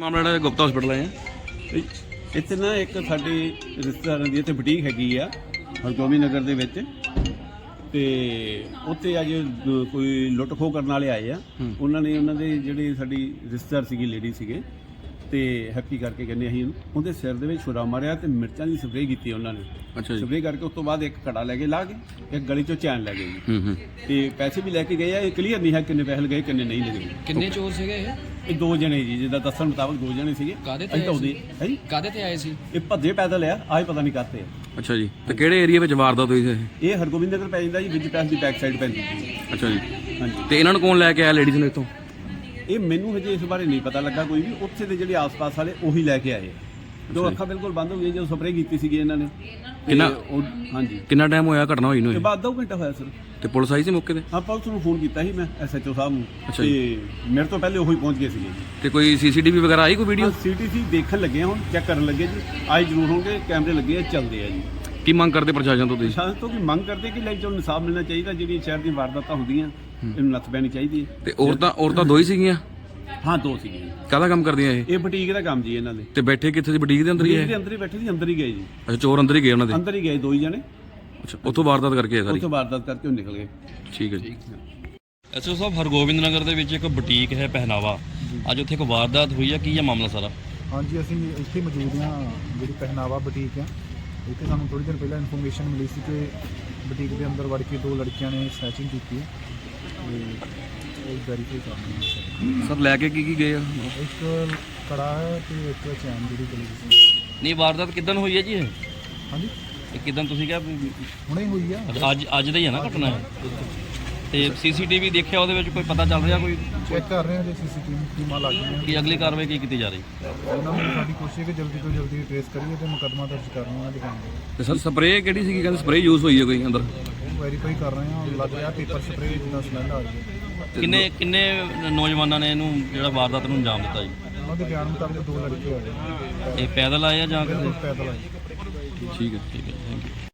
ਮਾਮਲਾ ਜਿਹੜਾ ਗੁਪਤਾ ਹਸਪੀਟਲ ਆਏ ਆ। ਇ- ਇੱਥੇ ਨਾ ਇੱਕ ਸਾਡੇ ਰਿਸ਼ਤੇਦਾਰਾਂ ਦੀ ਇੱਥੇ ਬੁਟੀਕ ਹੈਗੀ ਆ ਹਰਗੋਬਿੰਦ ਨਗਰ ਦੇ ਵਿੱਚ। ਤੇ ਉੱਥੇ ਅੱਜ ਦ- ਕੋਈ ਲੁੱਟ ਖੋਹ ਕਰਨ ਵਾਲੇ ਆਏ ਆ। ਉਹਨਾਂ ਨੇ ਉਹਨਾਂ ਦੇ ਜਿਹੜੇ ਸਾਡੀ ਰਿਸ਼ਤੇਦਾਰ ਸੀਗੀ ਲੇਡੀ ਸੀਗੇ ਤੇ ਹੈਪੀ ਕਰਕੇ ਕਹਿੰਦੇ ਅਸੀਂ ਇਹਨੂੰ ਉਹਦੇ ਸਿਰ ਦੇ ਵਿੱਚ ਛੁਰਾ ਮਾਰਿਆ ਤੇ ਮਿਰਚਾਂ ਦੀ ਸਪਰੇਅ ਕੀਤੀ ਉਹਨਾਂ ਨੇ। ਅੱਛਾ ਜੀ। ਸਪਰੇਅ ਕਰਕੇ ਉਸ ਤੋਂ ਬਾਅਦ ਇੱਕ ਕੜਾ ਲੈ ਕੇ ਲਾ ਕੇ ਇੱਕ ਗਲੀ ਚੋਂ ਚੈਨ ਲੈ ਗਏ ਜੀ। ਹੂੰ ਹੂੰ। ਤੇ ਪੈਸੇ ਵੀ ਲੈ ਕੇ ਗਏ ਆ ਇਹ ਕਲੀਅਰ ਨਹੀਂ ਹੈ ਕਿੰਨੇ ਪੈਸੇ ਲਗਾਏ ਕਿੰਨੇ ਨਹੀਂ ਲਗਾਏ ਕਿੰਨੇ ਚੋਰ ਸੀਗੇ ਇਹ? ਇਹ ਦੋ ਜਣੇ ਜੀ ਜਿੱਦਾਂ ਦੱਸਣ ਮੁਤਾਬਕ ਦੋ ਜਣੇ ਸੀਗੇ। ਕਾਹਦੇ ਤੇ ਅਸੀਂ ਤਾਂ ਆਏ ਉਹਦੇ ਹੈ? ਜੀ ਕਾਦੇ ਤੇ ਆਏ ਸੀ? ਇਹ ਭੱਜੇ ਪੈਦਲ ਆ ਆਏ ਪਤਾ ਨਹੀਂ ਕਾਤੇ ਅੱਛਾ ਜੀ ਤੇ ਕਿਹੜੇ ਏਰੀਆ ਵਿੱਚ ਵਾਰਦਾਤ ਹੋਈ ਸੀ ਇਹ? ਇਹ ਹਰਗੋਬਿੰਦ ਨਗਰ ਪੈ ਜਾਂਦਾ ਜੀ ਵਿੱਚ ਪੈਸ ਦੀ ਬੈਕ ਸਾਈਡ ਪੈਂਦੀ ਜੀ ਅੱਛਾ ਜੀ। ਹਾਂਜੀ। ਤੇ ਇਹਨਾਂ ਨੂੰ ਕੌਣ ਲੈ ਕੇ ਆਇਆ ਲੇਡੀਜ਼ ਨੂੰ ਇੱਥੋਂ? ਇਹ ਮੈਨੂੰ ਹਜੇ ਇਸ ਬਾਰੇ ਨਹੀਂ ਪਤਾ ਲੱਗਾ ਕੋਈ ਵੀ। ਉੱਥੇ ਦੇ ਜਿਹੜੇ ਆਸ-ਪਾਸ ਵਾਲੇ ਉਹੀ ਲੈ ਕੇ ਆਏ। ਜੋ ਅੱਖਾਂ ਬਿਲਕੁਲ ਬੰਦ ਹੋ ਗਈਆਂ ਜਦੋਂ ਸਪਰੇਅ ਕੀਤੀ ਸੀਗੀ ਇਹਨਾਂ ਨੇ। ਕਿੰਨਾ- ਹਾਂਜੀ। ਕਿੰਨਾ ਟਾਈਮ ਹੋਇਆ ਘਟਨਾ ਹੋਈ ਨੂੰ ਇਹ? ਬਾਅਦ ਦੋ ਘੰਟਾ ਹੋਇਆ ਸਰ ਤੇ ਪੁਲਿਸ ਆਈ ਸੀ ਮੌਕੇ ਤੇ? ਹਾਂ ਪੁਲਿਸ ਨੂੰ ਫੋਨ ਕੀਤਾ ਸੀ ਮੈਂ ਐਸਐਚਓ ਸਾਹਿਬ ਨੂੰ। ਤੇ ਮੇਰੇ ਤੋਂ ਪਹਿਲੇ ਉਹੀ ਪਹੁੰਚ ਗਏ ਸੀਗੇ। ਤੇ ਕੋਈ ਸੀਸੀਟੀਵੀ ਵਗੈਰਾ ਆਈ ਕੋਈ ਵੀਡੀਓ ਸੀਟੀਸੀ ਦੇਖਣ ਲੱਗੇ ਹੁਣ ਚੈੱਕ ਕਰਨ ਲੱਗੇ ਜੀ। ਆਏ ਜ਼ਰੂਰ ਹੋਣਗੇ ਕੈਮਰੇ ਲੱਗੇ ਆ ਚੱਲਦੇ ਆ ਜੀ। ਕੀ ਮੰਗ ਕਰਦੇ ਪ੍ਰਸ਼ਾਸਨ ਤੋਂ ਤੁਸੀਂ? ਤੋਂ ਕੀ ਮੰਗ ਕਰਦੇ ਕਿ ਲਾਈਕ ਜੋ ਇਨਸਾਫ ਮਿਲਣਾ ਚਾਹੀਦਾ ਜਿਹੜੀਆਂ ਸ਼ਹਿਰ ਦੀਆਂ ਵਾਰਦਾਤਾਂ ਹੁੰਦੀਆਂ। ਇਹਨੂੰ ਨੱਥ ਪੈਣੀ ਚਾਹੀਦੀ ਹੈ। ਤੇ ਔਰਤਾਂ ਔਰਤਾਂ ਦੋ ਹੀ ਸੀਗੀਆਂ? ਹਾਂ ਦੋ ਸੀਗੇ ਕਾਹਦਾ ਕੰਮ ਕਰਦੀਆਂ ਇਹ? ਇਹ ਬੁਟੀਕ ਦਾ ਕੰਮ ਜੀ ਇਹਨਾਂ ਦੇ। ਤੇ ਬੈਠੇ ਕਿੱਥੇ ਸੀ? ਬੁਟੀਕ ਦੇ ਅੰਦਰ ਹੀ ਇਹ? ਅੰਦਰ ਹੀ ਬੈਠੇ ਸੀ ਅੰਦਰ ਹੀ ਗਏ ਜੀ। ਅੱਛਾ ਚੋਰ ਅੰਦਰ ਹੀ ਗਏ ਉਹਨਾਂ ਦੇ? ਅੰਦਰ ਹੀ ਗਏ ਦੋ ਹੀ ਜਣੇ। ਅੱਛਾ ਉੱਥੋਂ ਵਾਰਦਾਤ ਕਰਕੇ ਆਏ ਸਾਰੀ? ਉੱਥੋਂ ਵਾਰਦਾਤ ਕਰਕੇ ਉਹ ਨਿਕਲ ਗਏ। ਠੀਕ ਹੈ ਜੀ। ਐਸਓ ਸਾਹਿਬ ਹਰਗੋਬਿੰਦ ਨਗਰ ਦੇ ਵਿੱਚ ਇੱਕ ਬੁਟੀਕ ਹੈ ਪਹਿਨਾਵਾ। ਅੱਜ ਉੱਥੇ ਇੱਕ ਵਾਰਦਾਤ ਹੋਈ ਹੈ ਕੀ ਹੈ ਮਾਮਲਾ ਸਾਰਾ? ਹਾਂਜੀ ਅਸੀਂ ਇੱਥੇ ਮੌਜੂਦ ਹਾਂ ਜਿਹੜੀ ਪਹਿਨਾਵਾ ਬੁਟੀਕ ਆ ਇੱਥੇ ਸਾਨੂੰ ਥੋੜੀ ਦੇਰ ਪਹਿਲਾਂ ਇਨਫੋਰਮੇਸ਼ਨ ਮਿਲੀ ਸੀ ਕਿ ਬੁਟੀਕ ਦੇ ਅੰਦਰ ਵੜ ਕੇ ਦੋ ਲੜਕੀਆਂ ਨੇ ਸਨੈਚਿੰਗ ਕੀਤੀ ਹੈ। ਤੇ ਵੈਰੀਫਾਈ ਹਾਂ ਸਰ ਲੈ ਕੇ ਕੀ ਕੀ ਗਏ ਆ? ਇੱਕ ਕੜਾ ਹੈ ਤੇ ਇੱਕ ਚੈਨ ਜਿਹੜੀ ਗਲੀ ਸੀ। ਨਹੀਂ ਵਾਰਦਾਤ ਕਿਦਾਂ ਹੋਈ ਹੈ ਜੀ ਇਹ? ਹਾਂਜੀ? ਇਹ ਕਿਦਾਂ ਤੁਸੀਂ ਕਿਹਾ ਵੀ ਹੁਣੇ ਹੋਈ ਆ। ਅੱਜ ਅੱਜ ਦਾ ਹੀ ਹੈ ਨਾ ਘਟਨਾ ਇਹ? ਤੇ ਸੀਸੀਟੀਵੀ ਦੇਖਿਆ ਉਹਦੇ ਵਿੱਚ ਕੋਈ ਪਤਾ ਚੱਲ ਰਿਹਾ ਕੋਈ? ਚੈੱਕ ਕਰ ਰਹੇ ਹਾਂ ਜੇ ਸੀਸੀਟੀਵੀ ਟੀਮਾਂ ਲੱਗ ਗਈਆਂ ਕਿ ਅਗਲੀ ਕਾਰਵਾਈ ਕੀ ਕੀਤੀ ਜਾ ਰਹੀ? ਉਹਨਾਂ ਨੂੰ ਸਾਡੀ ਕੋਸ਼ਿਸ਼ ਹੈ ਕਿ ਜਲਦੀ ਤੋਂ ਜਲਦੀ ਟ੍ਰੇਸ ਕਰੀਏ ਤੇ ਮੁਕੱਦਮਾ ਦਰਜ ਕਰਨ ਉਹਨਾਂ ਦੇ ਕੰਮ ਤੇ ਸਰ ਸਪਰੇਅ ਕਿਹੜੀ ਸੀਗੀ? ਕਹਿੰਦੇ ਸਪਰੇਅ ਯੂਜ਼ ਹੋਈ ਹੈ ਕੋਈ ਅੰਦਰ? ਵੈਰੀਫਾਈ ਕਰ ਰਹੇ ਹਾਂ ਲੱਗ ਰਿਹਾ ਪੇਪਰ ਸਪਰੇਅ ਜਿੱਦਾਂ ਸਮੈਲ ਆ ਰਹੀ ਹੈ। ਕਿੰਨੇ ਕਿੰਨੇ ਨੌਜਵਾਨਾਂ ਨੇ ਇਹਨੂੰ ਜਿਹੜਾ ਵਾਰਦਾਤ ਨੂੰ ਅੰਜਾਮ ਦਿੱਤਾ ਜੀ? ਉਹਨਾਂ ਦੇ ਬਿਆਨ ਮੁਤਾਬਕ ਦੋ ਲੜਕੇ ਆ ਗਏ। ਇਹ ਪੈਦਲ ਆਏ ਆ ਜਾਂ ਕਿਤੇ? ਪੈਦਲ ਆਏ। ਠੀਕ ਹੈ ਠੀਕ ਹੈ ਥੈਂਕ ਯੂ